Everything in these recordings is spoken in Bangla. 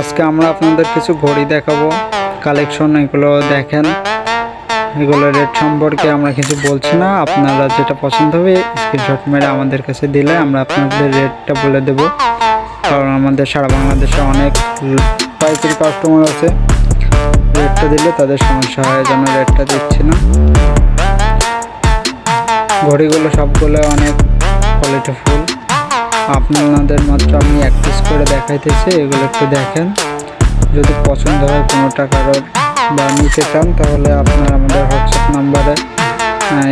আজকে আমরা আপনাদের কিছু ঘড়ি দেখাবো কালেকশন এগুলো দেখেন। এগুলো রেট সম্পর্কে আমরা কিছু বলছি না, আপনারা যেটা পছন্দ হবে স্ক্রিনশট মেরে আমাদের কাছে দিলে আমরা আপনাদের রেটটা বলে দেব। কারণ আমাদের সারা বাংলাদেশে অনেক পাইকারি কাস্টমার আছে রেটটা দিলে তাদের সমস্যা হয় যেন রেটটা দিচ্ছি না। ঘড়িগুলো সবগুলো অনেক কোয়ালিটিফুল আপনাদের মাত্র আমি এক পিস করে দেখাইতেছি, এগুলো একটু দেখেন। যদি পছন্দ হয় কোনোটা কারোর বা নিতে চান, তাহলে আপনার আমাদের হোয়াটসঅ্যাপ নাম্বারে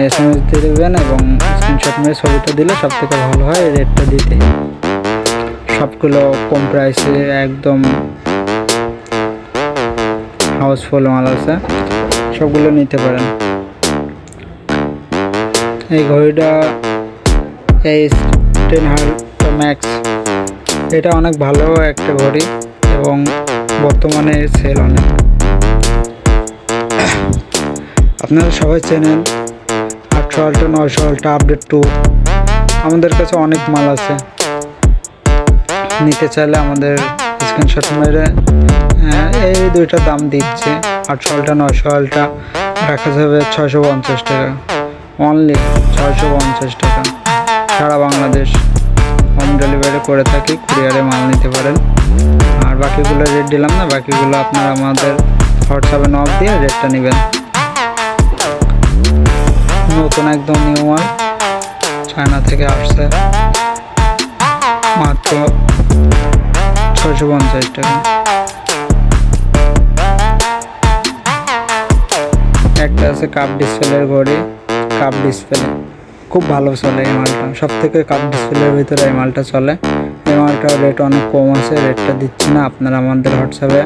এস এম এস দিয়ে দেবেন এবং স্ক্রিনশট মেরে ছবিটা দিলে সব থেকে ভালো হয় রেটটা দিতে। সবগুলো কম প্রাইসে একদম হাউসফুল মাল আছে, সবগুলো নিতে পারেন। এই ঘড়িটা এইচ টেন ম্যাক্স এটা অনেক ভালো একটা ঘড়ি এবং বর্তমানে সেল অনেক। আপনারা সবাই চেনেন আটশো আলটা নয়শো আলটা আপডেট টু আমাদের কাছে অনেক মাল আছে। নিতে চাইলে আমাদের স্ক্রিনশট মেরে এই দুইটা দাম দিচ্ছে। আটশো আলটা নয়শো আলটা রাখা যাবে ছয়শো পঞ্চাশ টাকা। অনলি ছয়শো পঞ্চাশ টাকা সারা বাংলাদেশ। হোম ডেলিভারি করে থাকি কুরিয়ারে মাল নিতে পারেন। আর বাকিগুলো রেট দিলাম না, বাকিগুলো আপনারা আমাদের হোয়াটসঅ্যাপে নক দিয়ে রেটটা নেবেন। নতুন একদম নিউ মাল চায়না থেকে আসছে। মাত্র ছয়শো পঞ্চাশ টাকা। একটা আছে কাপ ডিসপ্লের ঘড়ি কাপ ডিসপ্লে খুব ভালো চলে এই মালটা। সব থেকে কাপ ডিসপ্লের ভিতরে এই মালটা চলে। এই মালটার রেট অনেক কম আছে রেটটা দিচ্ছি না, আপনারা আমাদের হোয়াটসঅ্যাপে